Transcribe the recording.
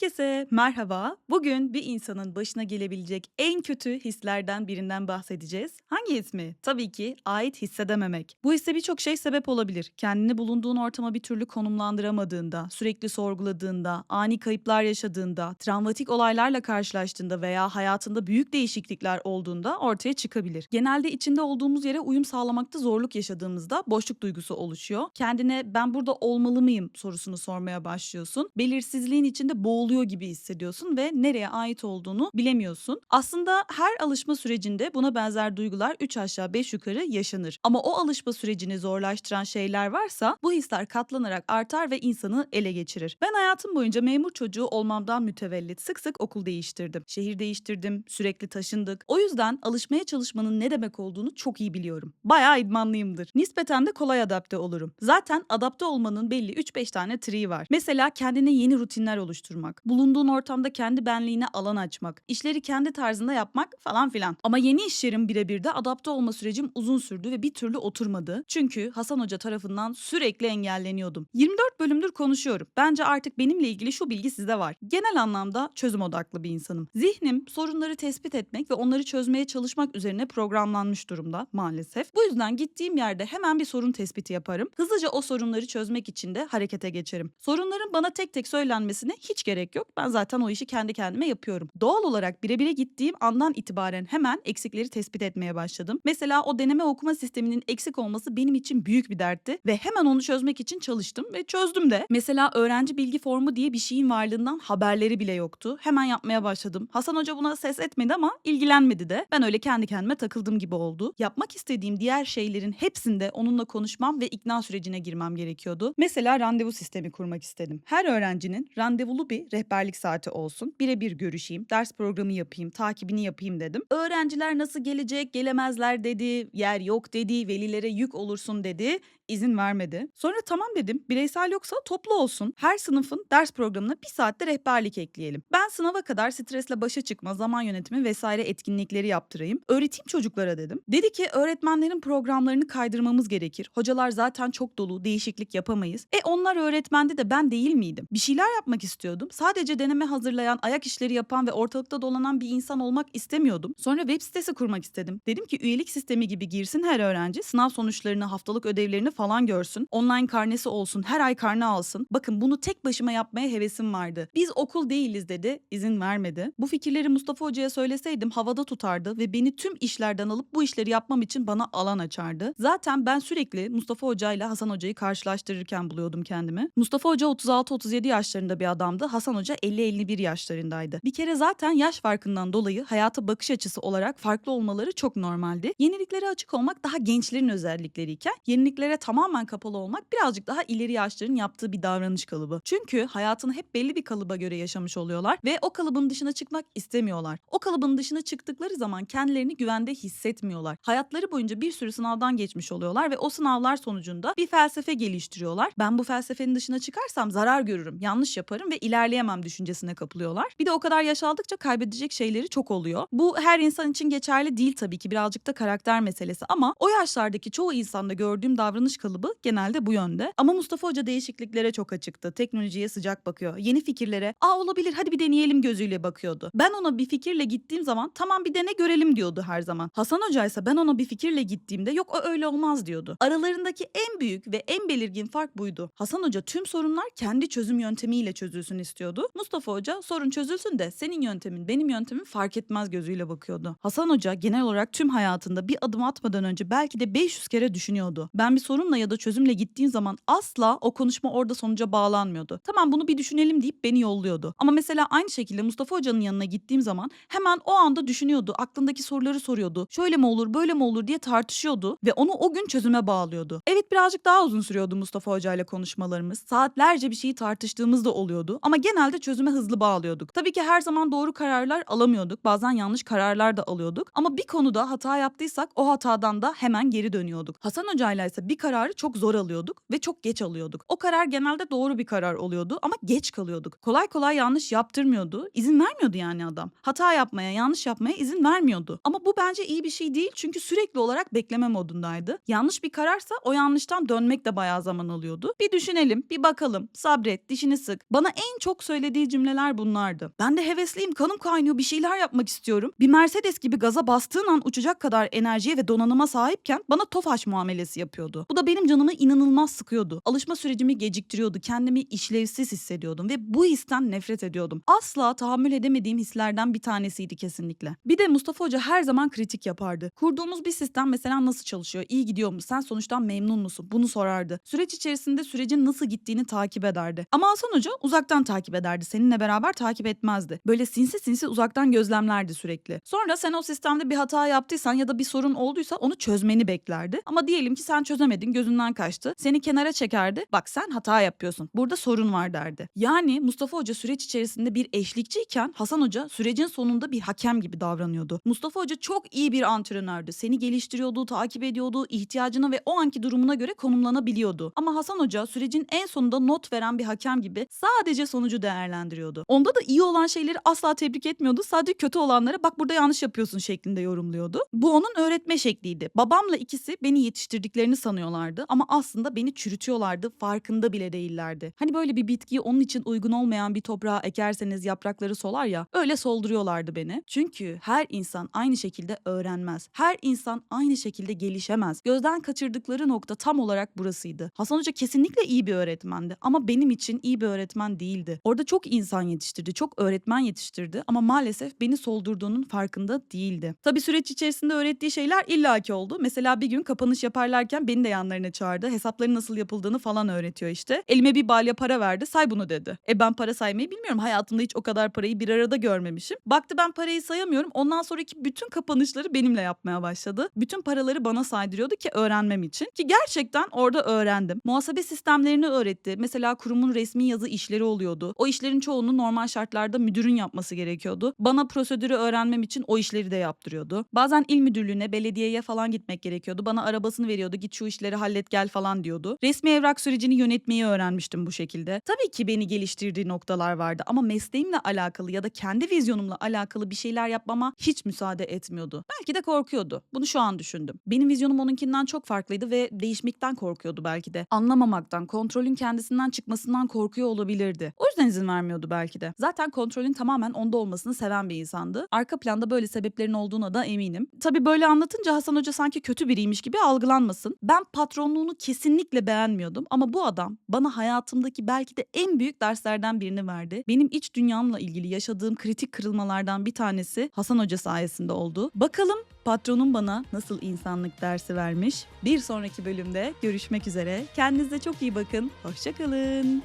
Herkese merhaba. Bugün bir insanın başına gelebilecek en kötü hislerden birinden bahsedeceğiz. Hangi his mi? Tabii ki ait hissedememek. Bu hisse birçok şey sebep olabilir. Kendini bulunduğun ortama bir türlü konumlandıramadığında, sürekli sorguladığında, ani kayıplar yaşadığında, travmatik olaylarla karşılaştığında veya hayatında büyük değişiklikler olduğunda ortaya çıkabilir. Genelde içinde olduğumuz yere uyum sağlamakta zorluk yaşadığımızda boşluk duygusu oluşuyor. Kendine ben burada olmalı mıyım sorusunu sormaya başlıyorsun. Belirsizliğin içinde boğuluyor gibi hissediyorsun ve nereye ait olduğunu bilemiyorsun. Aslında her alışma sürecinde buna benzer duygular 3 aşağı 5 yukarı yaşanır. Ama o alışma sürecini zorlaştıran şeyler varsa bu hisler katlanarak artar ve insanı ele geçirir. Ben hayatım boyunca memur çocuğu olmamdan mütevellit sık sık okul değiştirdim. Şehir değiştirdim, sürekli taşındık. O yüzden alışmaya çalışmanın ne demek olduğunu çok iyi biliyorum. Bayağı idmanlıyımdır. Nispeten de kolay adapte olurum. Zaten adapte olmanın belli 3-5 tane triği var. Mesela kendine yeni rutinler oluşturmak, bulunduğun ortamda kendi benliğine alan açmak, işleri kendi tarzında yapmak falan filan. Ama yeni iş yerim birebir de adapte olma sürecim uzun sürdü ve bir türlü oturmadı. Çünkü Hasan Hoca tarafından sürekli engelleniyordum. 24 bölümdür konuşuyorum. Bence artık benimle ilgili şu bilgi sizde var. Genel anlamda çözüm odaklı bir insanım. Zihnim sorunları tespit etmek ve onları çözmeye çalışmak üzerine programlanmış durumda maalesef. Bu yüzden gittiğim yerde hemen bir sorun tespiti yaparım. Hızlıca o sorunları çözmek için de harekete geçerim. Sorunların bana tek tek söylenmesine hiç gerek yok. Ben zaten o işi kendi kendime yapıyorum. Doğal olarak birebire gittiğim andan itibaren hemen eksikleri tespit etmeye başladım. Mesela o deneme okuma sisteminin eksik olması benim için büyük bir dertti ve hemen onu çözmek için çalıştım ve çözdüm de. Mesela öğrenci bilgi formu diye bir şeyin varlığından haberleri bile yoktu. Hemen yapmaya başladım. Hasan Hoca buna ses etmedi ama ilgilenmedi de. Ben öyle kendi kendime takıldım gibi oldu. Yapmak istediğim diğer şeylerin hepsinde onunla konuşmam ve ikna sürecine girmem gerekiyordu. Mesela randevu sistemi kurmak istedim. Her öğrencinin randevulu bir rehberlik saati olsun. Birebir görüşeyim, ders programı yapayım, takibini yapayım dedim. Öğrenciler nasıl gelecek, gelemezler dedi, yer yok dedi, velilere yük olursun dedi izin vermedi. Sonra tamam dedim bireysel yoksa toplu olsun. Her sınıfın ders programına bir saatte rehberlik ekleyelim. Ben sınava kadar stresle başa çıkma, zaman yönetimi vesaire etkinlikleri yaptırayım. Öğreteyim çocuklara dedim. Dedi ki öğretmenlerin programlarını kaydırmamız gerekir. Hocalar zaten çok dolu, değişiklik yapamayız. E onlar öğretmendi de ben değil miydim? Bir şeyler yapmak istiyordum. Sadece deneme hazırlayan, ayak işleri yapan ve ortalıkta dolanan bir insan olmak istemiyordum. Sonra web sitesi kurmak istedim. Dedim ki üyelik sistemi gibi girsin her öğrenci. Sınav sonuçlarını, haftalık ödevlerini falan görsün. Online karnesi olsun, her ay karne alsın. Bakın bunu tek başıma yapmaya hevesim vardı. Biz okul değiliz dedi, izin vermedi. Bu fikirleri Mustafa Hoca'ya söyleseydim havada tutardı ve beni tüm işlerden alıp bu işleri yapmam için bana alan açardı. Zaten ben sürekli Mustafa Hoca ile Hasan Hoca'yı karşılaştırırken buluyordum kendimi. Mustafa Hoca 36-37 yaşlarında bir adamdı. Hasan Hoca 50-51 yaşlarındaydı. Bir kere zaten yaş farkından dolayı hayata bakış açısı olarak farklı olmaları çok normaldi. Yeniliklere açık olmak daha gençlerin özellikleriyken yeniliklere tamamen kapalı olmak birazcık daha ileri yaşların yaptığı bir davranış kalıbı. Çünkü hayatını hep belli bir kalıba göre yaşamış oluyorlar ve o kalıbın dışına çıkmak istemiyorlar. O kalıbın dışına çıktıkları zaman kendilerini güvende hissetmiyorlar. Hayatları boyunca bir sürü sınavdan geçmiş oluyorlar ve o sınavlar sonucunda bir felsefe geliştiriyorlar. Ben bu felsefenin dışına çıkarsam zarar görürüm, yanlış yaparım ve ilerleyemem düşüncesine kapılıyorlar. Bir de o kadar yaş aldıkça kaybedecek şeyleri çok oluyor. Bu her insan için geçerli değil tabii ki birazcık da karakter meselesi ama o yaşlardaki çoğu insanda gördüğüm davranış kalıbı genelde bu yönde. Ama Mustafa Hoca değişikliklere çok açıktı. Teknolojiye sıcak bakıyor. Yeni fikirlere aa olabilir hadi bir deneyelim gözüyle bakıyordu. Ben ona bir fikirle gittiğim zaman tamam bir dene görelim diyordu her zaman. Hasan Hoca ise ben ona bir fikirle gittiğimde yok o öyle olmaz diyordu. Aralarındaki en büyük ve en belirgin fark buydu. Hasan Hoca tüm sorunlar kendi çözüm yöntemiyle çözülsün istiyordu. Mustafa Hoca sorun çözülsün de senin yöntemin benim yöntemim fark etmez gözüyle bakıyordu. Hasan Hoca genel olarak tüm hayatında bir adım atmadan önce belki de 500 kere düşünüyordu. Ben bir sorunla ya da çözümle gittiğim zaman asla o konuşma orada sonuca bağlanmıyordu. Tamam bunu bir düşünelim deyip beni yolluyordu. Ama mesela aynı şekilde Mustafa Hoca'nın yanına gittiğim zaman hemen o anda düşünüyordu. Aklındaki soruları soruyordu. Şöyle mi olur böyle mi olur diye tartışıyordu ve onu o gün çözüme bağlıyordu. Evet birazcık daha uzun sürüyordu Mustafa Hoca ile konuşmalarımız. Saatlerce bir şeyi tartıştığımız da oluyordu ama genelde çözüme hızlı bağlıyorduk. Tabii ki her zaman doğru kararlar alamıyorduk. Bazen yanlış kararlar da alıyorduk. Ama bir konuda hata yaptıysak o hatadan da hemen geri dönüyorduk. Hasan Hoca ile ise bir kararı çok zor alıyorduk ve çok geç alıyorduk. O karar genelde doğru bir karar oluyordu ama geç kalıyorduk. Kolay kolay yanlış yaptırmıyordu. İzin vermiyordu yani adam. Hata yapmaya, yanlış yapmaya izin vermiyordu. Ama bu bence iyi bir şey değil çünkü sürekli olarak bekleme modundaydı. Yanlış bir kararsa o yanlıştan dönmek de bayağı zaman alıyordu. Bir düşünelim, bir bakalım, sabret, dişini sık. Bana en çok söylediği cümleler bunlardı. Ben de hevesliyim, kanım kaynıyor, bir şeyler yapmak istiyorum. Bir Mercedes gibi gaza bastığın an uçacak kadar enerjiye ve donanıma sahipken bana tofaş muamelesi yapıyordu. Bu da benim canımı inanılmaz sıkıyordu. Alışma sürecimi geciktiriyordu. Kendimi işlevsiz hissediyordum ve bu histen nefret ediyordum. Asla tahammül edemediğim hislerden bir tanesiydi kesinlikle. Bir de Mustafa Hoca her zaman kritik yapardı. Kurduğumuz bir sistem mesela nasıl çalışıyor? İyi gidiyor mu? Sen sonuçtan memnun musun? Bunu sorardı. Süreç içerisinde sürecin nasıl gittiğini takip ederdi. Ama Hasan Hoca uzaktan takip ederdi. Seninle beraber takip etmezdi. Böyle sinsi sinsi uzaktan gözlemlerdi sürekli. Sonra sen o sistemde bir hata yaptıysan ya da bir sorun olduysa onu çözmeni beklerdi. Ama diyelim ki sen çözemedin, gözünden kaçtı. Seni kenara çekerdi. Bak sen hata yapıyorsun. Burada sorun var derdi. Yani Mustafa Hoca süreç içerisinde bir eşlikçiyken Hasan Hoca sürecin sonunda bir hakem gibi davranıyordu. Mustafa Hoca çok iyi bir antrenördü. Seni geliştiriyordu, takip ediyordu, ihtiyacına ve o anki durumuna göre konumlanabiliyordu. Ama Hasan Hoca sürecin en sonunda not veren bir hakem gibi sadece sonucu değerlendiriyordu. Onda da iyi olan şeyleri asla tebrik etmiyordu. Sadece kötü olanlara bak burada yanlış yapıyorsun şeklinde yorumluyordu. Bu onun öğretme şekliydi. Babamla ikisi beni yetiştirdiklerini sanıyorlardı ama aslında beni çürütüyorlardı. Farkında bile değillerdi. Hani böyle bir bitkiyi onun için uygun olmayan bir toprağa ekerseniz yaprakları solar ya öyle solduruyorlardı beni. Çünkü her insan aynı şekilde öğrenmez. Her insan aynı şekilde gelişemez. Gözden kaçırdıkları nokta tam olarak burasıydı. Hasan Hoca kesinlikle iyi bir öğretmendi ama benim için iyi bir öğretmen değildi. Orada çok insan yetiştirdi, çok öğretmen yetiştirdi ama maalesef beni soldurduğunun farkında değildi. Tabii süreç içerisinde öğrettiği şeyler illaki oldu. Mesela bir gün kapanış yaparlarken beni de yanlarına çağırdı. Hesapların nasıl yapıldığını falan öğretiyor işte. Elime bir balya para verdi, say bunu dedi. E ben para saymayı bilmiyorum. Hayatımda hiç o kadar parayı bir arada görmemişim. Baktı ben parayı sayamıyorum. Ondan sonraki bütün kapanışları benimle yapmaya başladı. Bütün paraları bana saydırıyordu ki öğrenmem için. Ki gerçekten orada öğrendim. Muhasebe sistemlerini öğretti. Mesela kurumun resmi yazı işleri oluyordu. O işlerin çoğunu normal şartlarda müdürün yapması gerekiyordu. Bana prosedürü öğrenmem için o işleri de yaptırıyordu. Bazen il müdürlüğüne, belediyeye falan gitmek gerekiyordu. Bana arabasını veriyordu. Git şu işleri hallet gel falan diyordu. Resmi evrak sürecini yönetmeyi öğrenmiştim bu şekilde. Tabii ki beni geliştirdiği noktalar vardı ama mesleğimle alakalı ya da kendi vizyonumla alakalı bir şeyler yapmama hiç müsaade etmiyordu. Belki de korkuyordu. Bunu şu an düşündüm. Benim vizyonum onunkinden çok farklıydı ve değişmekten korkuyordu belki de. Anlamamaktan, kontrolün kendisinden çıkmasından korkuyor olabilirdi. O yüzden izin vermiyordu belki de. Zaten kontrolün tamamen onda olmasını seven bir insandı. Arka planda böyle sebeplerin olduğuna da eminim. Tabii böyle anlatınca Hasan Hoca sanki kötü biriymiş gibi algılanmasın. Ben patronluğunu kesinlikle beğenmiyordum ama bu adam bana hayatımdaki belki de en büyük derslerden birini verdi. Benim iç dünyamla ilgili yaşadığım kritik kırılmalardan bir tanesi Hasan Hoca sayesinde oldu. Bakalım patronum bana nasıl insanlık dersi vermiş? Bir sonraki bölümde görüşmek üzere. Kendinize çok iyi bakın. Hoşçakalın.